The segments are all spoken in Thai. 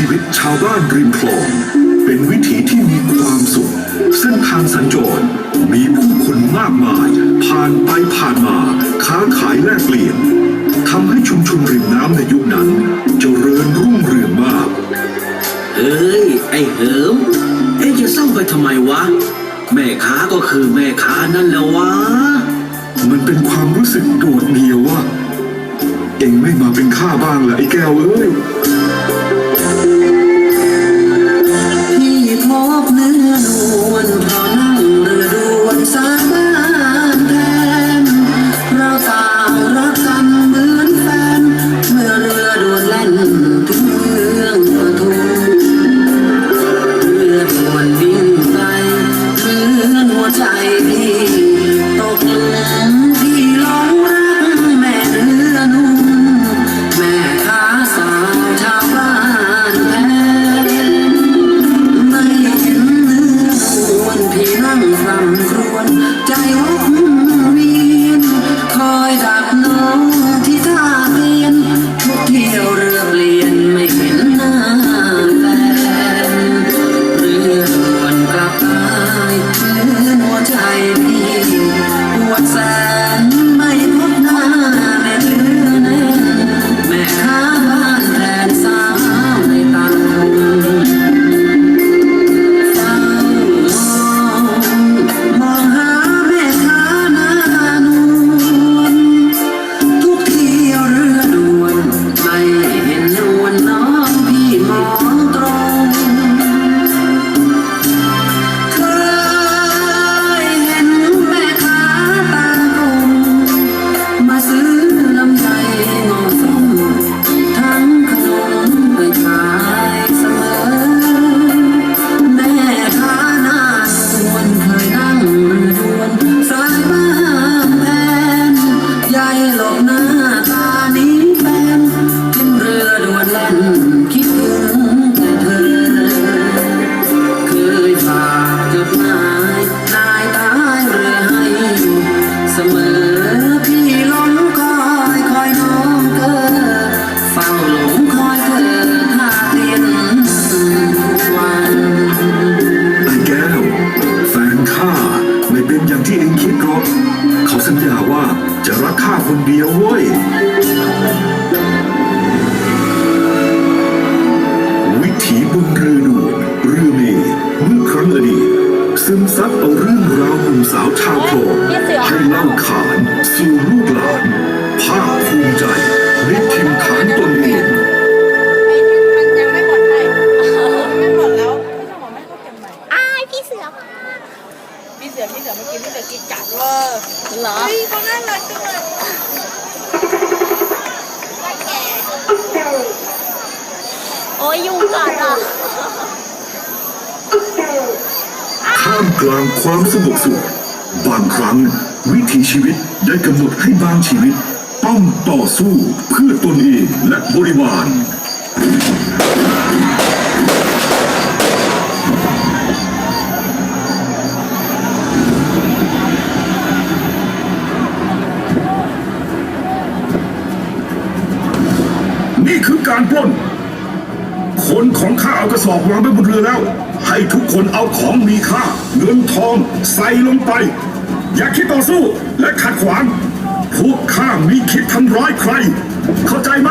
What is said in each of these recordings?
ชีวิตชาวบ้านริมคลอง เป็นวิถีที่มีความสุข เส้นทางสัญจร มีผู้คนมากมาย ผ่านไปผ่านมา ค้าขายแลกเปลี่ยนทำให้ชุมชนริมน้ำในยุคนั้นเจริญรุ่งเรืองมาก เฮ้ย ไอ้เหิมเองจะเศร้าไปทำไมวะ แม่ค้าก็คือแม่ค้านั่นแหละวะ มันเป็นความรู้สึกโดดเดี่ยวว่าเอ็งไม่มาเป็นข้าบ้างเหรอไอ้แก้วเอ้ย พี่พบเนื้อนวลพอนั่งเรือด่วนสาย ยา สู่ลูกหลานภาคภูมิใจในทิมฐานตนเองไอ้ที่มันยังไม่หมดให้ไม่หมดแล้วไม่ต้องบอกไม่ต้องเก็บใหม่อ้ายพี่เสือมาพี่เสือพี่เสือเมื่อกี้พี่เสือกินจัดเวอร์เหรอเฮ้ยเขาน่ารักจังเลยโอ้ยยุงกัดอะท่ามกลางความสงบสุขบางครั้ง วิถีชีวิตได้กำหนดให้บางชีวิต ต้องต่อสู้เพื่อตนเองและบริวารนี่คือการปล้น คนของข้าเอากระสอบวางไว้บนเรือแล้ว ให้ทุกคนเอาของมีค่า เงินทองใส่ลงไป อย่าคิดต่อสู้และขัดขวาง พวกข้ามีคิดทำร้ายใคร เข้าใจไหม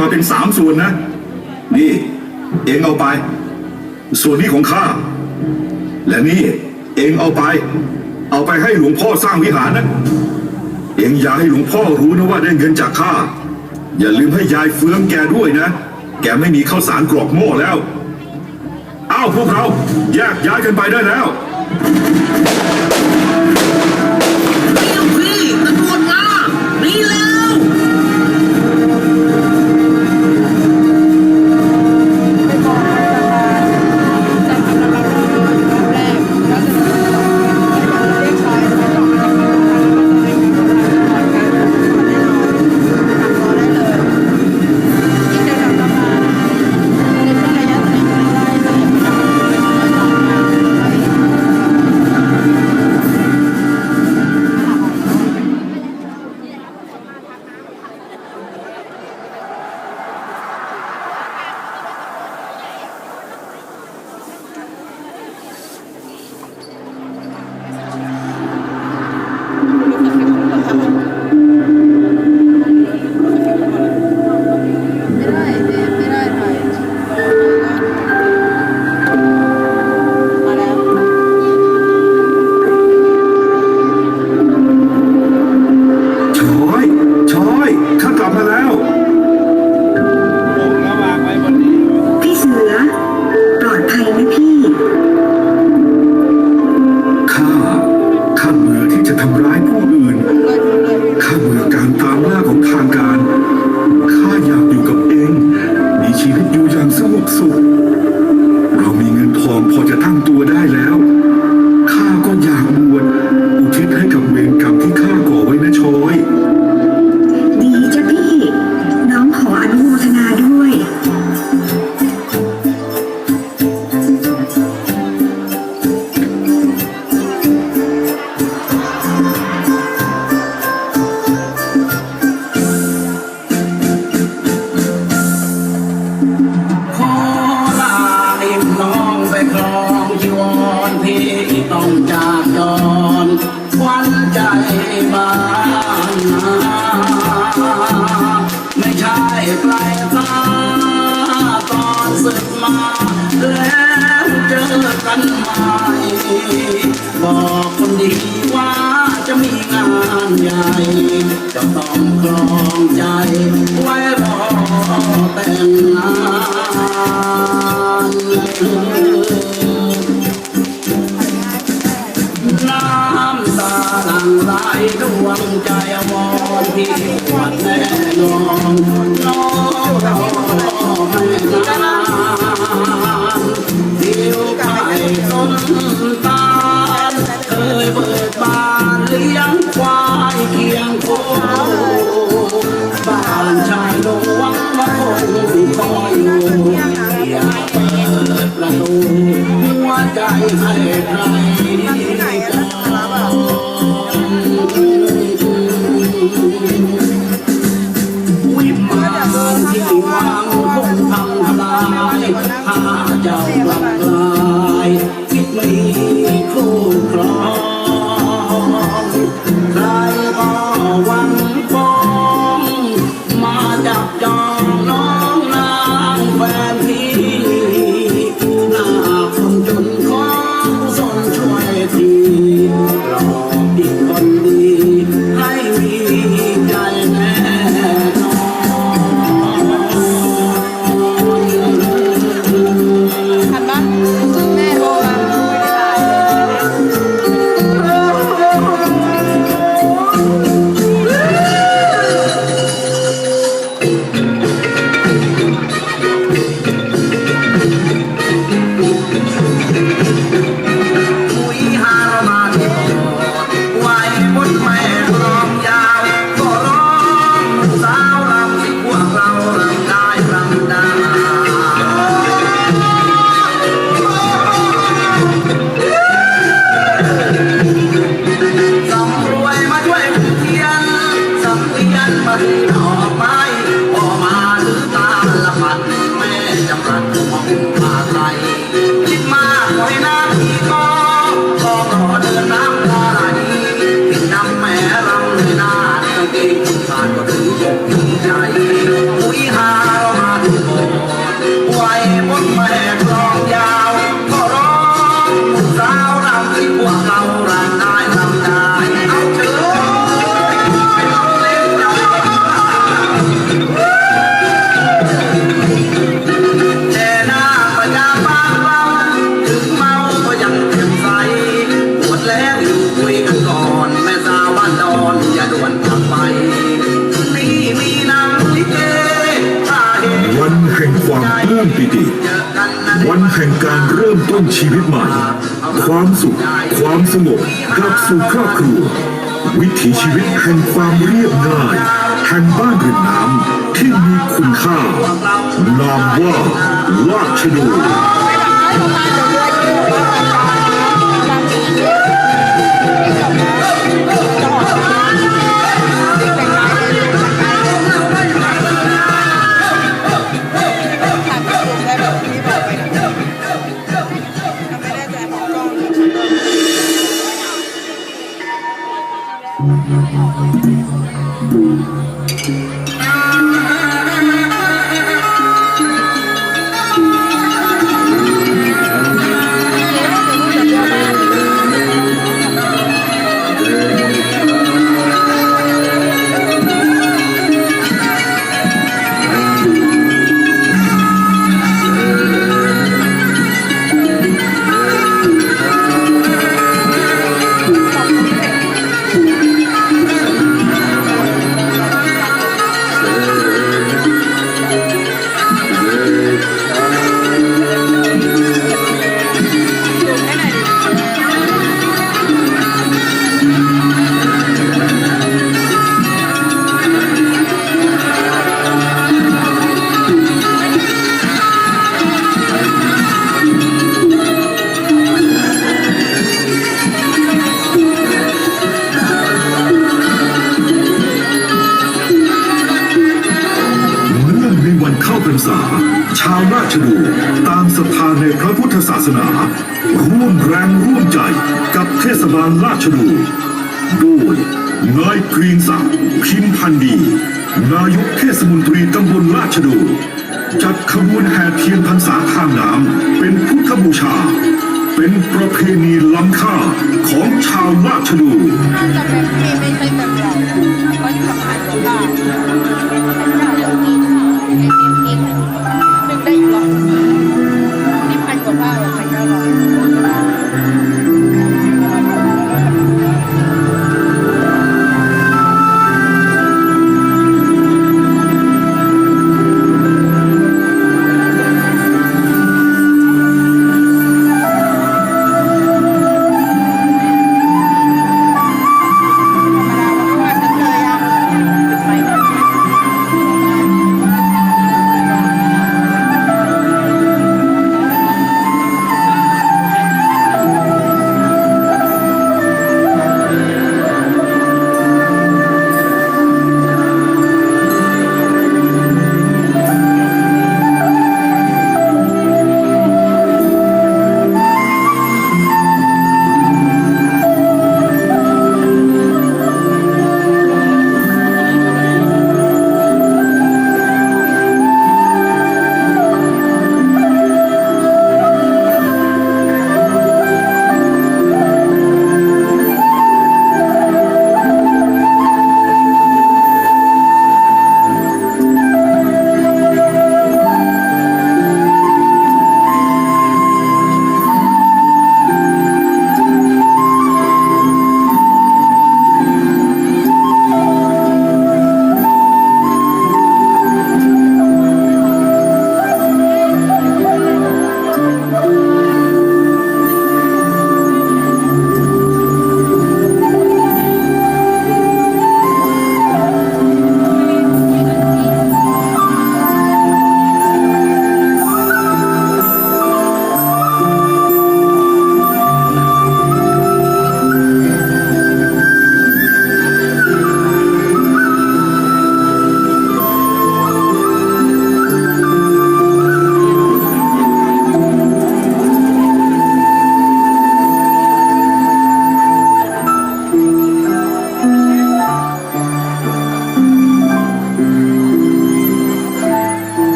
มาเป็นสามส่วนนะ นี่ เองเอาไป ส่วนนี้ของข้า และนี่เองเอาไป เอาไปให้หลวงพ่อสร้างวิหารนะ เองอย่าให้หลวงพ่อรู้นะว่าได้เงินจากข้า อย่าลืมให้ยายเฟืองแกด้วยนะ แกไม่มีข้าวสารกรอกโม่แล้ว อ้าวพวกเราแยกย้ายกันไปได้แล้ว ดีว่าจะมีงานใหญ่จะต้องครองใจ ไว้รอแต่งงานน้ำตาหลั่งไหลดวงใจวอนที่วัดแน่นอนน้องรอไม่นานผิวไข่ต้นตา เคยเบิกบานเลี้ยงควายเคียงโคบ้านชายหลวงมาคงคอยอยู่อยากเปิดประตูหัวใจให้ใคร ความสุข ความสงบกลับสู่ครอบครัว วิถีชีวิตแห่งความเรียบง่ายแห่งบ้านริมน้ำที่มีคุณค่านามว่าลาชโด สนา ร่วมแรงร่วมใจกับเทศบาลราชดูโดยนายเกรียงศักดิ์พิมพันดี นายกเทศมนตรีตำบลราชดู จัดขบวนแห่เทียนพรรษาทางน้ำเป็นพุทธบูชา เป็นประเพณีล้ำค่าของชาวราชดูน่าจะเป็นที่ไม่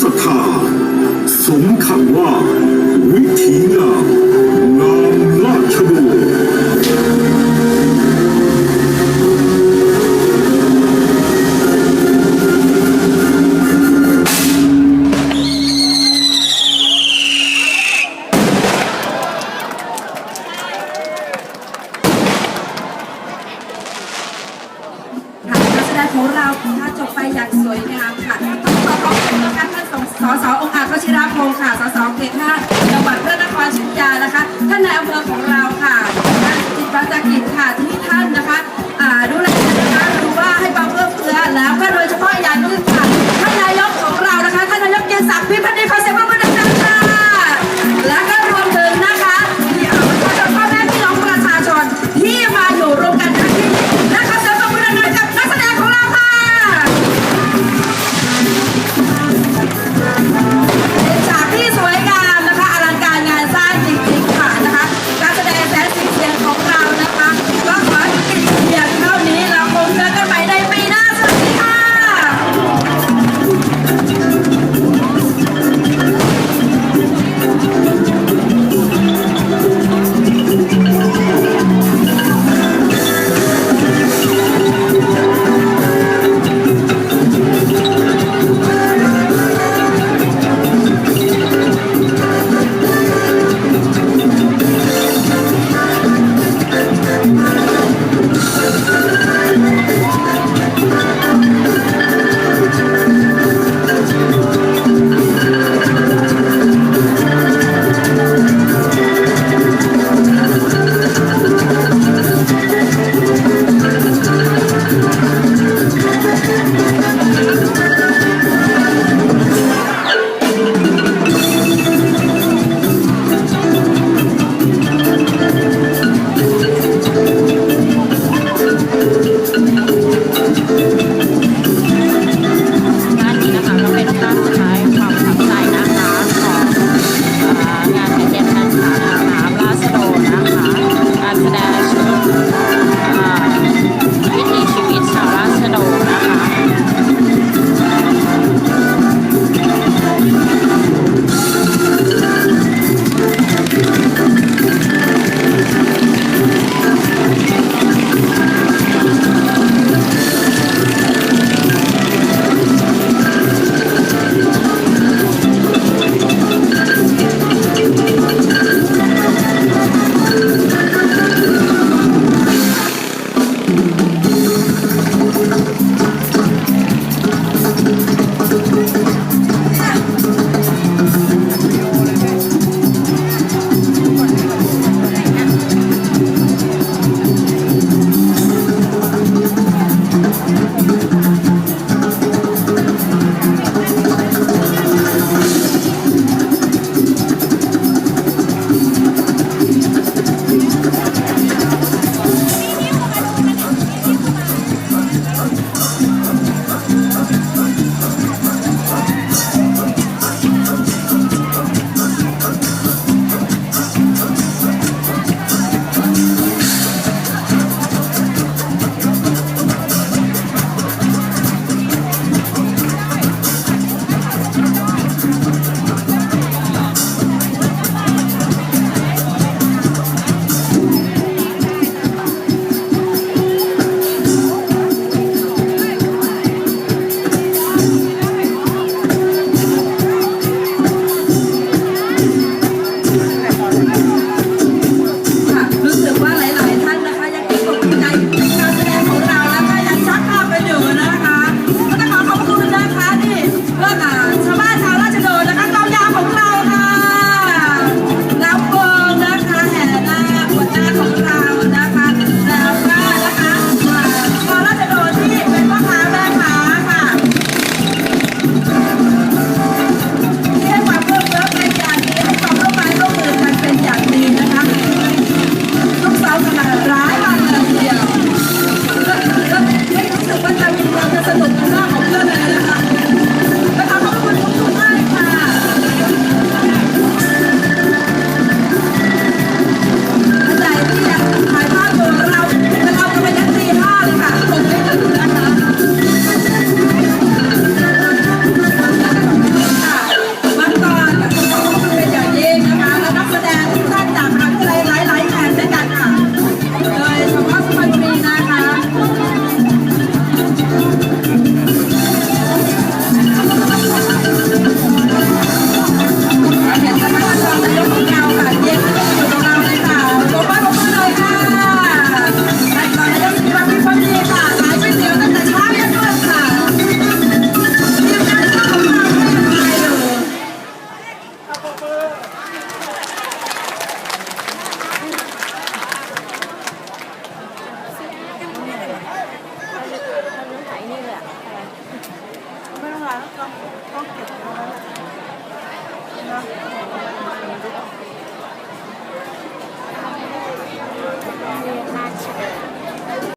ศรัทธาสมคำว่า วิถีงาม